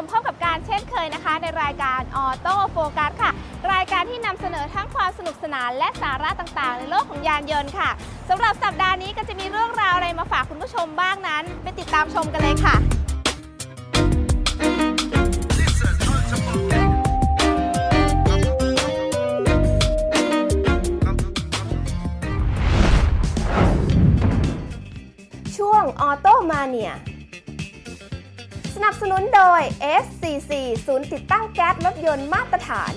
มพบกับการเช่นเคยนะคะ ในรายการออโต้โฟกัสค่ะ รายการที่นำเสนอทั้งความสนุกสนานและสาระต่างๆ ในโลกของยานยนต์ค่ะสำหรับสัปดาห์นี้ก็จะมีเรื่องราวอะไรมาฝากคุณผู้ชมบ้างนั้น ไปติดตามชมกันเลยค่ะช่วงออโตมาเนีย นับสนุนโดย SCC ศูนย์ติดตั้งแก๊สรถยนต์มาตรฐาน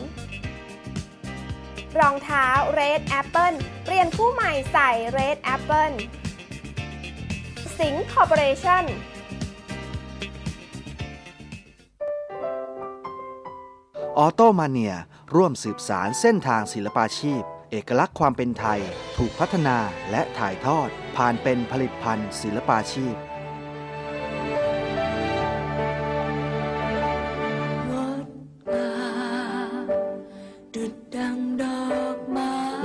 รองเท้า Red Apple เปลี่ยนคู่ใหม่ใส่ Red Apple สิงคอร์ปอเรชั่นออโตมาเนียร่วมสืบสารเส้นทางศิลปาชีพ เอกลักษณ์ความเป็นไทย ถูกพัฒนาและถ่ายทอด ผ่านเป็นผลิตภัณฑ์ศิลปาชีพ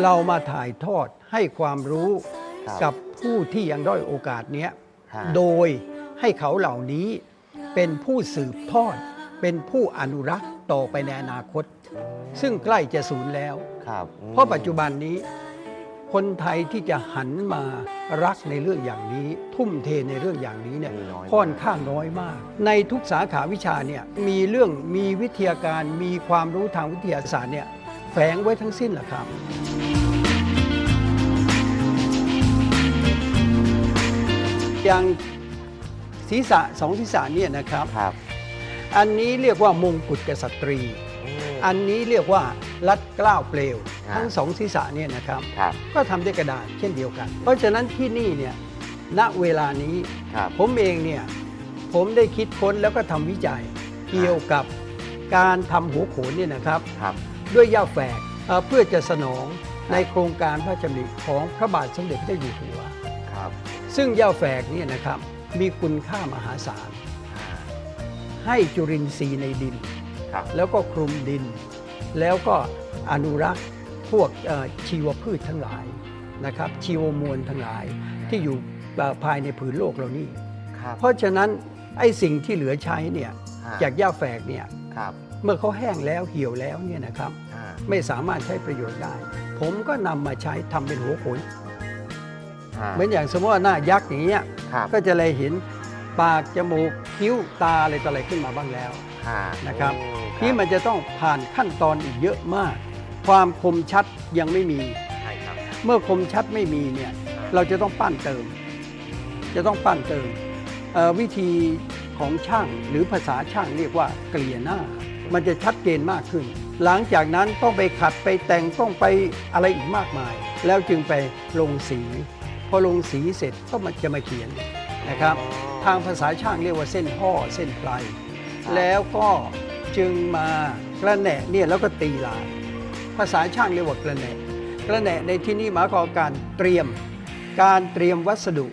เรามาถ่ายทอดให้ความรู้ครับกับผู้ที่ยังด้อยโอกาสเนี้ยฮะ โดยให้เขาเหล่านี้เป็นผู้สืบทอด เป็นผู้อนุรักษ์ต่อไปในอนาคต ซึ่งใกล้จะสูญแล้ว ครับอืมเพราะปัจจุบันนี้ คนไทยที่จะหันมารักในเรื่องอย่างนี้ ทุ่มเทในเรื่องอย่างนี้เนี่ยมีน้อยค่อนข้างน้อยมาก ในทุกสาขาวิชาเนี่ยมีเรื่องมีวิทยาการมีความรู้ทางวิทยาศาสตร์เนี่ยแฝงไว้ทั้งสิ้นแหละครับ อย่างศีรษะสองศีรษะเนี่ยนะครับ ครับ อันนี้เรียกว่ามงกุฎกษัตรี อืม อันนี้เรียกว่ารัดเกล้าวเปลวอ่าทั้งสองศีรษะเนี่ยนะครับ ครับ ก็ทำด้วยกระดาษเช่นเดียวกัน เพราะฉะนั้นที่นี่เนี่ยณเวลานี้ ครับ ผมเองเนี่ยผมได้คิดค้นแล้วก็ทำวิจัยเกี่ยวกับการทำหัวโขนเนี่ยนะครับ ครับ ด้วยหญ้าแฝกเอ่อเพื่อจะสนองในโครงการพระราชดำริของพระบาทสมเด็จพระเจ้าอยู่หัว ครับ ซึ่งหญ้าแฝกเนี่ยนะครับมีคุณค่ามหาศาลอ่าให้จุลินทรีย์ในดินครับแล้วก็คลุมดิน แล้วก็อนุรักษ์พวกเอ่อชีวพืชทั้งหลายนะครับชีวมวลทั้งหลายที่อยู่เอ่อภายในผืนโลกเรานี่ครับเพราะฉะนั้นไอ้สิ่งที่เหลือใช้เนี่ยอ่จากหญ้าแฝกเนี่ยครับเมื่อเขาแห้งแล้วเหี่ยวแล้วเนี่ยนะครับอ่าไม่สามารถใช้ประโยชน์ได้ ผมก็นำมาใช้ทำเป็นหัวโขนอ่า เหมือนอย่างสมมติว่าหน้ายักษ์อย่างเงี้ยครับก็จะเลยเห็นปากจมูกคิ้วตาอะไรต่ออะไรขึ้นมาบ้างแล้วอ่านะครับโอ้นี่มันจะต้องผ่านขั้นตอนอีกเยอะมาก ความคมชัดยังไม่มีใช่ครับเมื่อคมชัดไม่มีเนี่ยเราจะต้องปั้นเติม จะต้องปั้นเติมเอ่อวิธีของช่างหรือภาษาช่างเรียกว่าเกลี่ยหน้า มันจะชัดเจนมากขึ้น หลังจากนั้นต้องไปขัดไปแต่งต้องไปอะไรอีกมากมาย แล้วจึงไปลงสี พอลงสีเสร็จก็มันจะมาเขียนนะครับ ทางภาษาช่างเรียกว่าเส้นห่อเส้นปลายแล้วก็จึงมากระแหนะเนี่ยแล้วก็ตีลาย ภาษาช่างเรียกว่ากระแหนะกระแหนะในที่นี้หมายความว่าการเตรียม การเตรียมวัสดุ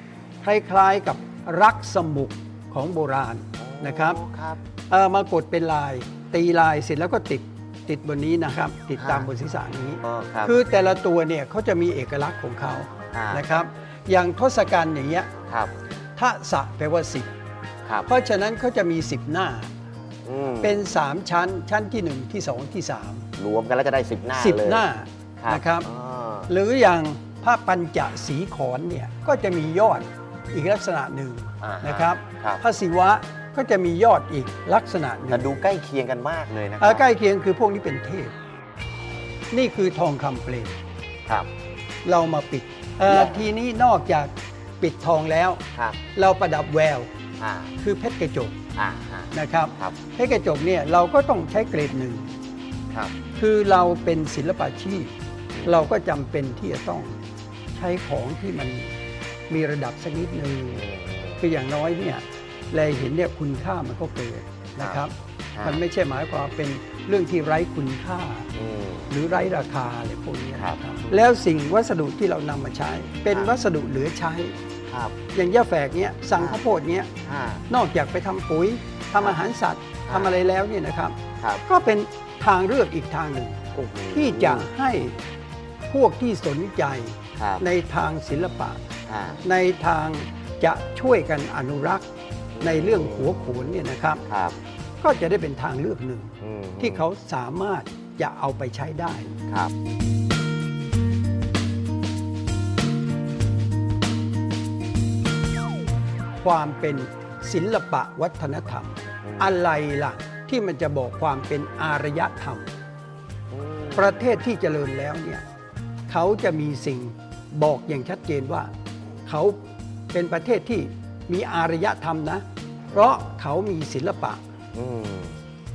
คล้ายๆกับรักสมุกของโบราณนะครับโอ้ครับเอ่อมากดเป็นลายตีลายเสร็จแล้วก็ติดติดบนนี้นะครับ ติดตามฮะบนศีรษะนี้อ๋อครับคือแต่ละตัวเนี่ยเขาจะมีเอกลักษณ์ของเขาอ่า นะครับ อย่างทศกัณฐ์อย่างเงี้ยครับทะสะแปลว่าสิบครับเพราะฉะนั้นเขาจะมี10หน้าอืมเป็น 3 ชั้น ชั้นที่ 1 ที่ 2 ที่รวมกันแล้วจะได้สิบหน้า3เลย10 หน้าครับนะครับอ๋อหรืออย่างพระปัญจสีขอนเนี่ยก็จะมียอดอีกลักษณะหนึ่งอ่าฮนะครับครับพระศิวะก็จะมียอดอีกลักษณะหนึ่แต่งดูใกล้เคียงกันมากเลยนะคเอ่รัอใกล้เคียงคือพวกนี้เป็นเทพ นี่คือทองคำเปลวครับเรามาปิด เอ่อแล้วทีนี้นอกจากปิดทองแล้ว ครับเราประดับแววอ่าคือเพชรกระจกอ่าอ่านะครับครับเพชรกระจกเนี่ยเราก็ต้องใช้เกรดหนึ่ง ครับ คือเราเป็นศิลปาชีพ เราก็จำเป็นที่จะต้องใช้ของที่มันมีระดับสักนิดหนึ่งคืออย่างน้อยเนี่ยแลเห็นเนี่ยคุณค่ามันก็เกิดนะครับครับ มันไม่ใช่หมายความว่าเป็นเรื่องที่ไร้คุณค่าอืมหรือไร้ราคาอะไรพวกนี้ครับนะครับแล้วสิ่งวัสดุที่เรานำมาใช้ เป็นครับวัสดุเหลือใช้ครับอย่างหญ้าแฝกเนี้ยสั่งข้าวโพดเนี้ยอ่านอกจากไปทำปุ๋ยทำอาหารสัตว์ครับทำอะไรแล้วเนี่ยนะครับครับ ก็เป็นทางเลือกอีกทางหนึ่งโอ้โหที่จะให้พวกที่สนใจครับในทางศิลปะอ่าในทางจะช่วยกันอนุรักษ์ในเรื่องหัวโขนเนี่ยนะครับครับ ก็จะได้เป็นทางเลือกหนึ่งอืมที่เขาสามารถจะเอาไปใช้ได้ครับความเป็นศิลปะวัฒนธรรมอืมอะไรล่ะ ที่มันจะบอกความเป็นอารยธรรมอืมประเทศที่เจริญแล้วเนี่ยเขาจะมีสิ่งบอกอย่างชัดเจนว่า เขาเป็นประเทศที่มีอารยธรรมนะ เพราะเขามีศิลปะอืม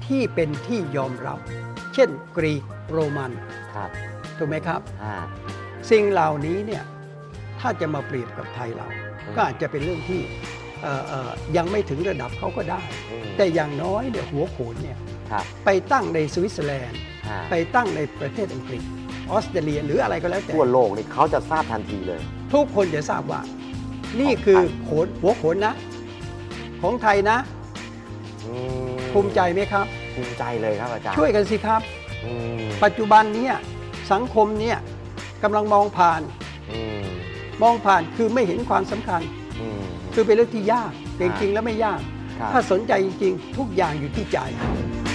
ที่เป็นที่ยอมรับ เช่นกรีกโรมันครับถูกไหมครับอ่าสิ่งเหล่านี้เนี่ยถ้าจะมาเปรียบกับไทยเราอืมก็อาจจะเป็นเรื่องที่เอ่อเอ่อยังไม่ถึงระดับเขาก็ได้อืมแต่อย่างน้อยเนี่ยหัวโขนเนี่ยครับไปตั้งในสวิตเซอร์แลนด์อ่าไปตั้งในประเทศอังกฤษออสเตรเลียหรืออะไรก็แล้วแต่ทั่วโลกนี่เขาจะทราบทันทีเลย ทุกคนจะทราบว่า นี่คือของไทยโขนหัวโขนนะ ของไทยนะอื ภูมิใจไหมครับ ภูมิใจเลยครับอาจารย์ ช่วยกันสิครับอืมปัจจุบันเนี้สังคมเนี่ยกำลังมองผ่านอืมมองผ่านคือไม่เห็นความสำคัญอืมคือเป็นเรื่องที่ยากแต่จริงๆแล้วไม่ยากครับถ้าสนใจจริงๆ ทุกอย่างอยู่ที่ใจค